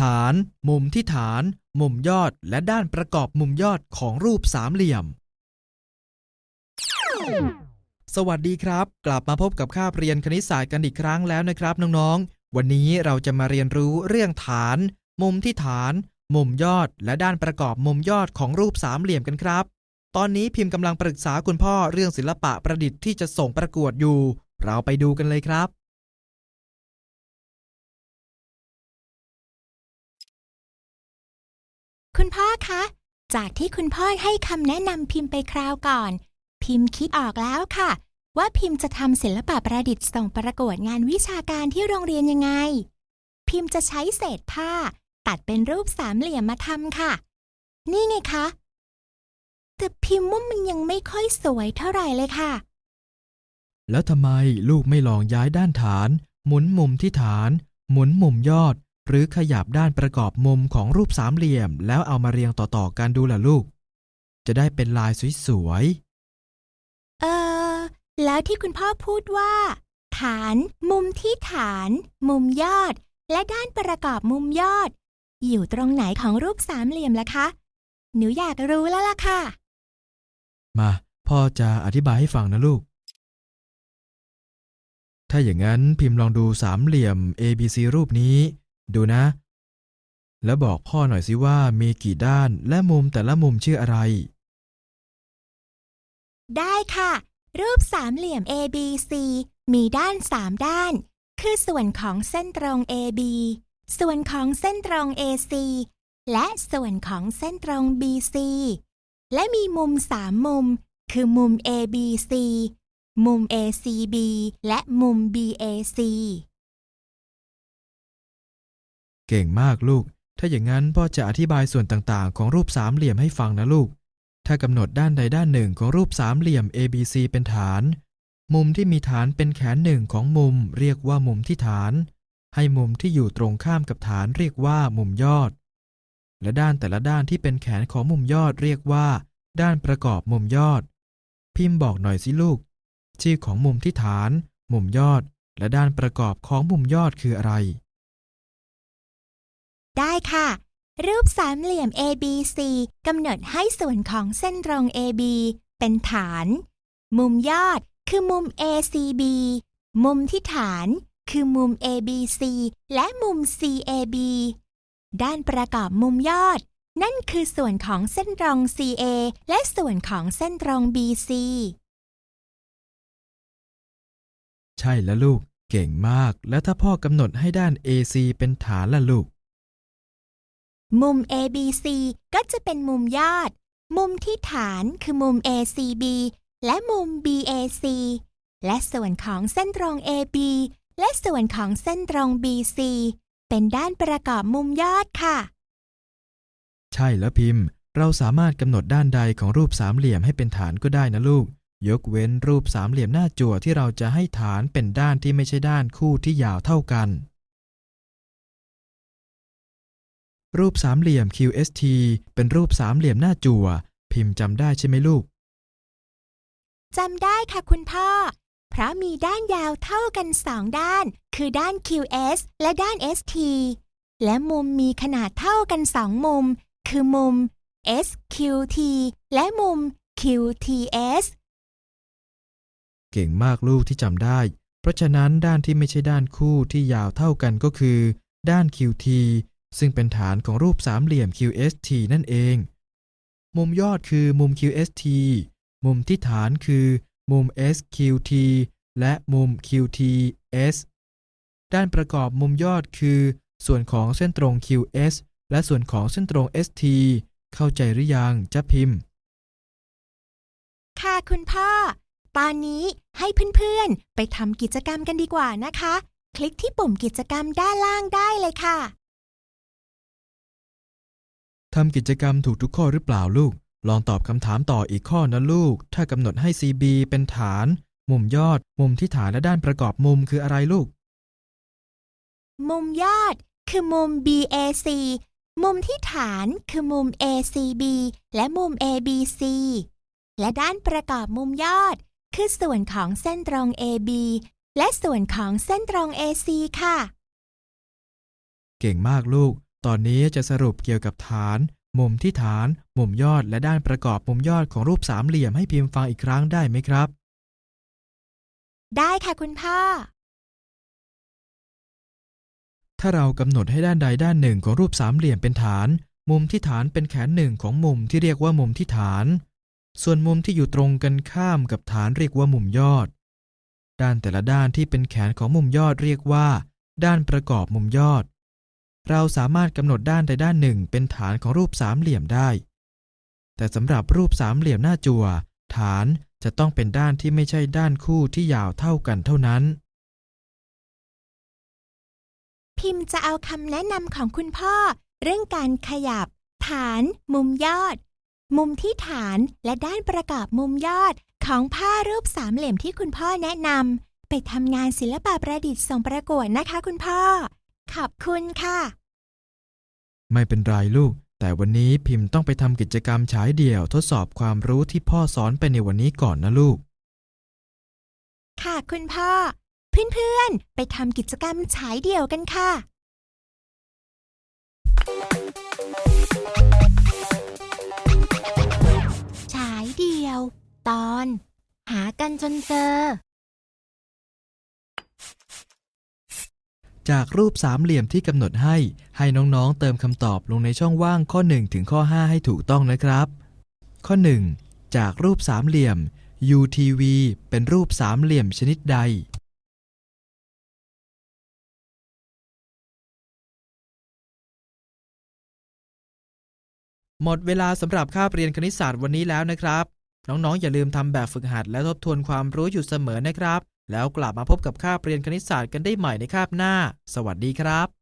ฐาน มุมที่ฐาน มุมยอด และด้านประกอบมุมยอดของรูปสามเหลี่ยม สวัสดีครับ กลับมาพบกับคาเรียนคณิตศาสตร์กันอีกครั้งแล้วนะครับน้องๆ วันนี้เราจะมาเรียนรู้เรื่องฐาน มุมที่ฐาน มุมยอด และด้านประกอบมุมยอดของรูปสามเหลี่ยมกันครับ ตอนนี้พิมพ์กำลังปรึกษาคุณพ่อเรื่องศิลปะประดิษฐ์ที่จะส่งประกวดอยู่ เราไปดูกันเลยครับ คุณพ่อคะ จากที่คุณพ่อให้คำแนะนำพิมพ์ไปคราวก่อน พิมพ์คิดออกแล้วค่ะ ว่าพิมพ์จะทำศิลปะประดิษฐ์ส่งประกวดงานวิชาการที่โรงเรียนยังไง พิมพ์จะใช้เศษผ้า ตัดเป็นรูปสามเหลี่ยมมาทำค่ะ นี่ไงคะ แต่พิมพ์ว่ามันยังไม่ค่อยสวยเท่าไหร่เลยค่ะ แล้วทำไมลูกไม่ลองย้ายด้านฐาน หมุนมุมที่ฐาน หมุนมุมยอด หรือขยับด้านประกอบมุมของรูปสามเหลี่ยม แล้วเอามาเรียงต่อๆกันดูล่ะลูก จะได้เป็นลายสวยเออ แล้วที่คุณพ่อพูดว่า ฐาน มุมที่ฐาน มุมยอด และด้านประกอบมุมยอด อยู่ตรงไหนของรูปสามเหลี่ยมล่ะคะ หนูอยากรู้แล้วล่ะค่ะๆมาพ่อจะอธิบายให้ฟังนะลูกถ้าอย่างนั้นพิมพ์ลองดูสามเหลี่ยม ABC รูปนี้ ดูนะ แล้วบอกพ่อหน่อยสิว่ามีกี่ด้านและมุมแต่ละมุมชื่ออะไร ได้ค่ะ รูปสามเหลี่ยม ABC มีด้านสามด้าน คือส่วนของเส้นตรง AB ส่วนของเส้นตรง AC และส่วนของเส้นตรง BC และมีมุมสามมุม คือมุม ABC มุม ACB และมุม BAC เก่งมากลูก ถ้าอย่างนั้นพ่อจะอธิบายส่วนต่างๆ ของรูปสามเหลี่ยมให้ฟังนะลูก ถ้ากำหนดด้านใดด้านหนึ่งของรูปสามเหลี่ยม ABC เป็นฐาน มุมที่มีฐานเป็นแขนหนึ่งของมุม เรียกว่ามุมที่ฐาน ให้มุมที่อยู่ตรงข้ามกับฐานเรียกว่ามุมยอด และด้านแต่ละด้านที่เป็นแขนของมุมยอดเรียกว่า ด้านประกอบมุมยอด พิมพ์บอกหน่อยสิลูก ชื่อของมุมที่ฐาน มุมยอด และด้านประกอบของมุมยอดคืออะไร ได้ค่ะ รูปสามเหลี่ยม ABC กำหนดให้ส่วนของเส้นตรง AB เป็นฐาน มุมยอดคือมุม ACB มุมที่ฐานคือมุม ABC และมุม CAB ด้านประกอบมุมยอด นั่นคือส่วนของเส้นตรง CA และส่วนของเส้นตรง BC ใช่แล้วลูก เก่งมาก แล้วถ้าพ่อกำหนดให้ด้าน AC เป็นฐานล่ะลูก มุม ABC ก็จะเป็นมุมยอด มุมที่ฐานคือมุม ACB และมุม BAC และส่วนของเส้นตรง AB และส่วนของเส้นตรง BC เป็นด้านประกอบมุมยอดค่ะ ใช่แล้วพิมพ์ เราสามารถกำหนดด้านใดของรูปสามเหลี่ยมให้เป็นฐานก็ได้นะลูก ยกเว้นรูปสามเหลี่ยมหน้าจั่วที่เราจะให้ฐานเป็นด้านที่ไม่ใช่ด้านคู่ที่ยาวเท่ากัน รูปสามเหลี่ยม QST เป็นรูปสามเหลี่ยมหน้าจั่ว พิมพ์จำได้ใช่ไหมลูก จำได้ค่ะคุณพ่อ เพราะมีด้านยาวเท่ากันสองด้าน คือด้าน QS และด้าน ST และมุมมีขนาดเท่ากันสองมุม คือมุม SQT และมุม QTS เก่งมากลูกที่จำได้ เพราะฉะนั้นด้านที่ไม่ใช่ด้านคู่ที่ยาวเท่ากันก็คือ ด้าน QT ซึ่งเป็นฐานของรูปสามเหลี่ยม QST นั่นเอง มุมยอดคือมุม QST มุมที่ฐานคือมุม SQT และมุม QTS ด้านประกอบมุมยอดคือ ส่วนของเส้นตรง QS และส่วนของเส้นตรง ST เข้าใจหรือยังจะพิมพ์ ค่ะคุณพ่อ ตอนนี้ให้เพื่อนๆ ไปทำกิจกรรมกันดีกว่านะคะ คลิกที่ปุ่มกิจกรรมด้านล่างได้เลยค่ะ ทำกิจกรรมถูกทุกข้อหรือเปล่าลูก ลองตอบคำถามต่ออีกข้อนะลูก ถ้ากำหนดให้ CB เป็นฐาน มุมยอด มุมที่ฐานและด้านประกอบมุมคืออะไรลูก มุมยอด คือมุม BAC มุมที่ฐานคือมุม ACB และมุม ABC และด้านประกอบมุมยอด คือส่วนของเส้นตรง AB และส่วนของเส้นตรง AC ค่ะ เก่งมากลูก ตอนนี้จะสรุปเกี่ยวกับฐาน มุมที่ฐาน มุมยอดและด้านประกอบมุมยอดของรูปสามเหลี่ยมให้พิมพ์ฟังอีกครั้งได้ไหมครับ ได้ค่ะคุณพ่อ ถ้าเรากำหนดให้ด้านใดด้านหนึ่งของรูปสามเหลี่ยมเป็นฐาน มุมที่ฐานเป็นแขนหนึ่งของมุมที่เรียกว่ามุมที่ฐาน ส่วนมุมที่อยู่ตรงกันข้ามกับฐานเรียกว่ามุมยอด ด้านแต่ละด้านที่เป็นแขนของมุมยอดเรียกว่า ด้านประกอบมุมยอด เราสามารถกำหนดด้านใดด้านหนึ่งเป็นฐานของรูปสามเหลี่ยมได้ แต่สำหรับรูปสามเหลี่ยมหน้าจั่ว ฐานจะต้องเป็นด้านที่ไม่ใช่ด้านคู่ที่ยาวเท่ากันเท่านั้น พิมพ์จะเอาคำแนะนำของคุณพ่อ เรื่องการขยับ ฐาน มุมยอด มุมที่ฐานและด้านประกอบมุมยอดของผ้ารูปสามเหลี่ยมที่คุณพ่อแนะนำไปทำงานศิลปะประดิษฐ์ส่งประกวดนะคะคุณพ่อ ขอบคุณค่ะ ไม่เป็นไรลูก แต่วันนี้พิมพ์ต้องไปทำกิจกรรมฉายเดี่ยวทดสอบความรู้ที่พ่อสอนไปในวันนี้ก่อนนะลูก ค่ะคุณพ่อ เพื่อนๆ ไปทำกิจกรรมฉายเดี่ยวกันค่ะ ฉายเดี่ยว ตอน หากันจนเจอ จากรูปสามเหลี่ยมที่กำหนดให้ ให้น้องๆ เติมคำตอบลงในช่องว่างข้อ 1 ถึงข้อ 5 ให้ถูกต้องนะครับ ข้อ 1 จากรูปสามเหลี่ยม UTV เป็นรูปสามเหลี่ยมชนิดใด หมดเวลาสำหรับคาบเรียนคณิตศาสตร์วันนี้แล้วนะครับ น้องๆ อย่าลืมทำแบบฝึกหัดและทบทวนความรู้อยู่เสมอนะครับ แล้วกลับมาพบกับคาบเรียนคณิตศาสตร์กันได้ใหม่ในคาบหน้า สวัสดีครับ